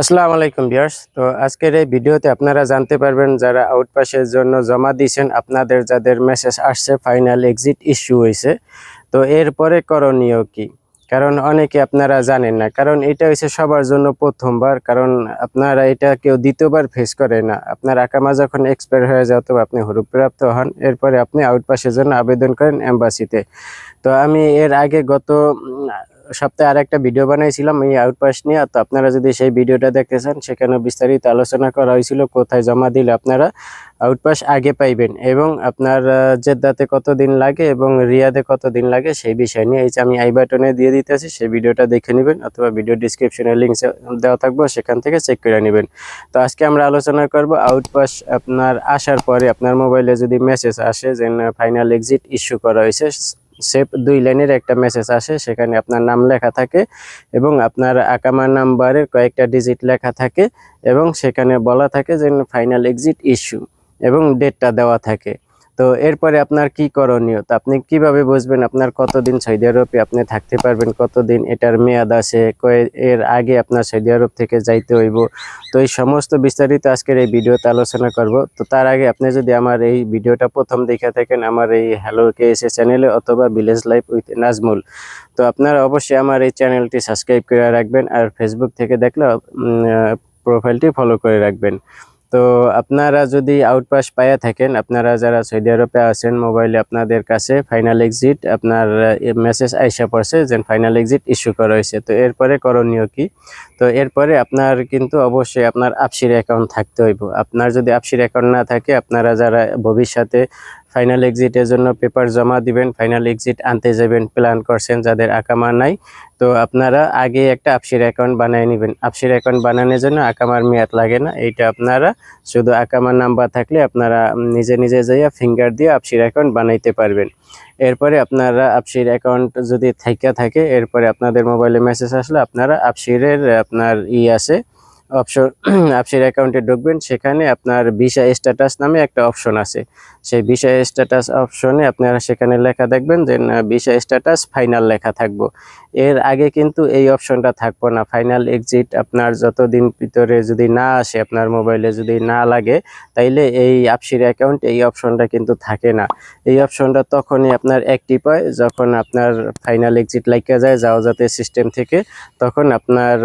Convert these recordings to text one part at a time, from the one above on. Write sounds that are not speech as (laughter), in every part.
আসসালামু আলাইকুম বিয়ার্স তো আজকের এই ভিডিওতে আপনারা জানতে পারবেন যারা আউটপাসের জন্য জমা দিয়েছেন, আপনাদের যাদের মেসেজ আসছে, ফাইনাল এক্সিট ইস্যু হয়েছে। তো এরপরে করণীয় কি? কারণ অনেকে আপনারা জানেন না। কারণ এটা হচ্ছে সবার জন্য প্রথমবার। কারণ আপনারা এটা কেউ দ্বিতীয়বার ফেস করে না। আপনার আকামা যখন এক্সপায়ার হয়ে যায় অথবা আপনি হরুপ্রাপ্ত হন, এরপরে আপনি আউটপাসের জন্য আবেদন করেন এম্বাসিতে তো আমি এর আগে গত সপ্তাহে আর একটা ভিডিও বানাইছিলাম এই আউটপাস নিয়ে। তো আপনারা যদি সেই ভিডিওটা দেখতে চান, সেখানে বিস্তারিত আলোচনা করা হয়েছিল, কোথায় জমা দিলে আপনারা আউটপাস আগে পাইবেন এবং আপনার জেদ্দাতে কত দিন লাগে এবং রিয়াদে কত দিন লাগে সেই বিষয় নিয়ে। এই যে আমি আই বাটনে দিয়ে দিতেছি, সেই ভিডিওটা দেখে নেবেন অথবা ভিডিও ডিসক্রিপশনে লিঙ্ক দেওয়া থাকব, সেখান থেকে চেক করে নেবেন। তো আজকে আমরা আলোচনা করব আউটপাস আপনার আসার পরে, আপনার মোবাইলে যদি মেসেজ আসে যে ফাইনাল এক্সিট ইস্যু করা হয়েছে। সেভ দুই লাইনের একটা মেসেজ আসে, সেখানে আপনার নাম লেখা থাকে এবং আপনার আকামা নাম্বারের কয়েকটা ডিজিট লেখা থাকে এবং সেখানে বলা থাকে যে ফাইনাল এক্সিট ইস্যু এবং ডেটটা দেওয়া থাকে। তো এরপরে আপনার কি করণীয়? তো আপনি কীভাবে বুঝবেন আপনার কতদিন সৌদি আরবে আপনি থাকতে পারবেন, কতদিন এটার মেয়াদ আছে এর আগে আপনার সৌদি আরব থেকে যাইতে হইব? তো এই সমস্ত বিস্তারিত আজকের এই ভিডিওতে আলোচনা করব। তো তার আগে আপনি যদি আমার এই ভিডিওটা প্রথম দেখে থাকেন, আমার এই হ্যালো কে এসে চ্যানেলে অথবা ভিলেজ লাইফ উইথ নাজমুল তো আপনারা অবশ্যই আমার এই চ্যানেলটি সাবস্ক্রাইব করে রাখবেন আর ফেসবুক থেকে দেখলে প্রোফাইলটি ফলো করে রাখবেন। তো আপনারা যদি আউটপাস পাইয়া থাকেন, আপনারা যারা সৌদি আরবে আছেন মোবাইলে আপনাদের কাছে ফাইনাল এক্সিট আপনার মেসেজ আইসা পড়ছে যে ফাইনাল এক্সিট ইস্যু করা হয়েছে। তো এরপরে করণীয় কি? তো এরপরে আপনার কিন্তু অবশ্যই আপনার আপসির অ্যাকাউন্ট থাকতে হইব। আপনার যদি আপসির অ্যাকাউন্ট না থাকে, আপনারা যারা ভবিষ্যতে ফাইনাল এক্সিটের জন্য পেপার জমা দিবেন ফাইনাল এক্সিট আনতে যাবেন প্ল্যান করছেন যাদের আকামা নাই। তো আপনারা আগে একটা আপসির অ্যাকাউন্ট বানিয়ে নেবেন। আপসির অ্যাকাউন্ট বানানোর জন্য আকামার মেয়াদ লাগে না, এইটা আপনারা শুধু আকামার নাম্বার থাকলে আপনারা নিজে নিজে যাইয়া ফিঙ্গার দিয়ে আপসির অ্যাকাউন্ট বানাইতে পারবেন। এরপরে আপনারা আপসির অ্যাকাউন্ট যদি থাইকা থাকে, এরপরে আপনাদের মোবাইলে মেসেজ আসলে আপনারা আপসিরের আপনার ই আছে অপশন (clears throat) আপসির অ্যাকাউন্টে ঢুকবেন, সেখানে আপনার ভিসা স্ট্যাটাস নামে একটা অপশন আছে। সেই ভিসা স্ট্যাটাস অপশনে আপনারা সেখানে লেখা দেখবেন যে ভিসা স্ট্যাটাস, ফাইনাল লেখা থাকব। এর আগে কিন্তু এই অপশনটা থাকব না। ফাইনাল এক্সিট আপনার যতদিন ভিতরে যদি না আসে, আপনার মোবাইলে যদি না লাগে, তাইলে এই আপসির অ্যাকাউন্ট এই অপশনটা কিন্তু থাকে না। এই অপশনটা তখনই আপনার অ্যাক্টিভ হয়, যখন আপনার ফাইনাল এক্সিট লাইকা যায়, যাওয়া যাতে সিস্টেম থেকে, তখন আপনার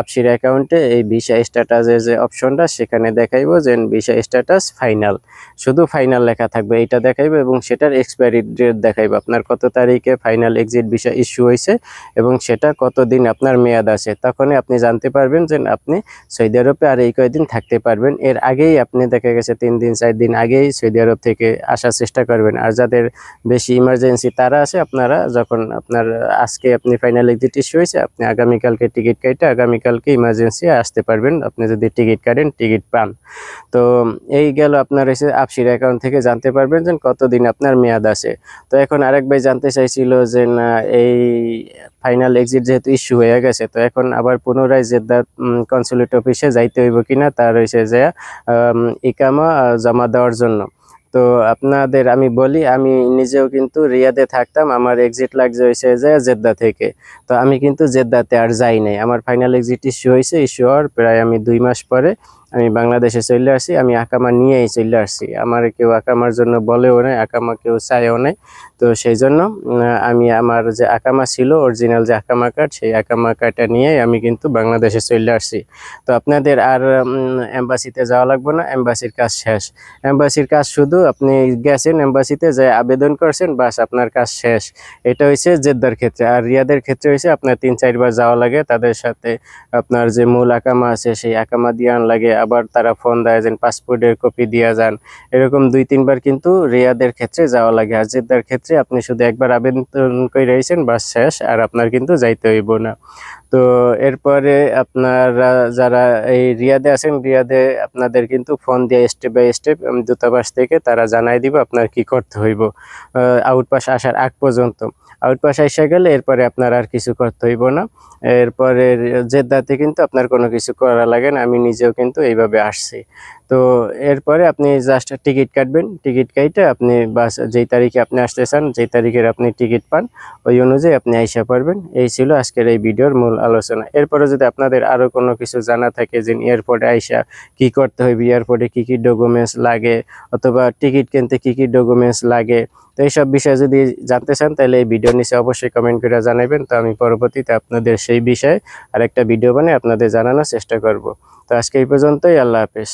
আপসির অ্যাকাউন্টে এই ভিসা স্ট্যাটাসের যে অপশনটা সেখানে দেখাইব যে ভিসা স্ট্যাটাস ফাইনাল শুধু ফাইনাল লেখা থাকবে এটা দেখাইবে এবং সেটার এক্সপায়ারি ডেট দেখাইবে। আপনার কত তারিখে ফাইনাল এক্সিট ভিসা ইস্যু হয়েছে এবং সেটা কতদিন আপনার মেয়াদ আছে, তখনই আপনি জানতে পারবেন যে আপনি সৌদি আরবে আর এই কয়েকদিন থাকতে পারবেন। এর আগেই আপনি দেখা গেছে তিন দিন, চার দিন আগেই সৌদি আরব থেকে আসার চেষ্টা করবেন। আর যাদের বেশি ইমার্জেন্সি তারা আছে, আপনারা যখন আপনার আজকে আপনি ফাইনাল এক্সিট ইস্যু হয়েছে আপনি আগামীকালকে টিকিট কেটে আগামীকালকে ইমার্জেন্সি আসতে পারবেন। আপনি যদি টিকিট কাটেন, টিকিট পান। তো এই গেল আপনার এসে আপসির অ্যাকাউন্ট থেকে জানতে পারবেন যে কতদিন আপনার মেয়াদ আছে। তো এখন আরেক ভাই জানতে চাইছিল যে, না, এই ফাইনাল এক্সিট যেহেতু ইস্যু হয়ে গেছে, তো এখন আবার পুনরায় জেদ্দা কনসুলেট অফিসে যাইতে হইব কিনা? তার হয়েছে যে ইকামা জমা দেওয়ার জন্য। তো আপনাদের আমি বলি, আমি নিজেও কিন্তু রিয়াদে থাকতাম, আমার এক্সিট লাগছে হয়েছে যে জেদ্দা থেকে। তো আমি কিন্তু জেদ্দাতে আর যাই নাই। আমার ফাইনাল এক্সিট ইস্যু হয়েছে ইস্যু হওয়ার প্রায় আমি দুই মাস পরে আমি বাংলাদেশে চলে আসছি আমি আকামা নিয়েই চলে আসছি আমার কেউ আকামার জন্য বলেও নাই, আকামা কেউ চায়ও নাই। তো সেই জন্য আমি আমার যে আকামা ছিল অরিজিনাল যে আকামা কার্ড সেই আকামা কার্ডটা নিয়েই আমি কিন্তু বাংলাদেশে চলে আসছি তো আপনাদের আর এম্বাসিতে যাওয়া লাগবে না, এম্বাসির কাজ শেষ। এম্বাসির কাজ শুধু আপনি গেছেন এম্বাসিতে, যে আবেদন করছেন, বাস আপনার কাজ শেষ। এটা হয়েছে জেদ্দার ক্ষেত্রে। আর রিয়াদের ক্ষেত্রে হয়েছে আপনার তিন চারবার যাওয়া লাগে। তাদের সাথে আপনার যে মূল আকামা আছে, সেই আকামা দিয়ে লাগে। আবার তারা ফোন দেয় যেন পাসপোর্টের কপি দিয়ে যান। এরকম দুই, তিনবার কিন্তু রিয়াদের ক্ষেত্রে যাওয়া লাগে। আর ক্ষেত্রে আপনি শুধু একবার আবেদন করে রয়েছেন বাস শেষ, আর আপনার কিন্তু যাইতে হইব না। তো এরপরে আপনারা যারা এই রিয়াদে আছেন, রিয়াদে আপনাদের কিন্তু ফোন দিয়ে স্টেপ বাই স্টেপ দূতাবাস থেকে তারা জানাই দিব আপনার কি করতে হইব। আউটপাস আসার আগ পর্যন্ত। আউটপাস এসে গেলে এরপরে আপনার আর কিছু করতে হইব না। এরপরে জেদ্দাতে কিন্তু আপনার কোনো কিছু করা লাগে না। আমি নিজেও কিন্তু এইভাবে আসছি। তো এরপরে আপনি জাস্ট টিকিট কাটবেন। টিকিট কাইটে আপনি বাস, যেই তারিখে আপনি আসতে চান, যেই তারিখের আপনি টিকিট পান, ওই অনুযায়ী আপনি আইসা পারবেন। এই ছিল আজকের এই ভিডিওর মূল আলোচনা। এরপরে যদি আপনাদের আরও কোনো কিছু জানা থাকে যে এয়ারপোর্টে আইসা কি করতে হবে এয়ারপোর্টে কী কী ডকুমেন্টস লাগে, অথবা টিকিট কিনতে কী কী ডকুমেন্টস লাগে, তো এইসব বিষয়ে যদি জানতে চান, তাহলে এই ভিডিও নিচে অবশ্যই কমেন্ট করে জানাবেন। তো আমি পরবর্তীতে আপনাদের সেই বিষয়ে আরেকটা ভিডিও বানিয়ে আপনাদের জানানোর চেষ্টা করব। তো আজকে এই পর্যন্তই, আল্লাহ হাফেজ।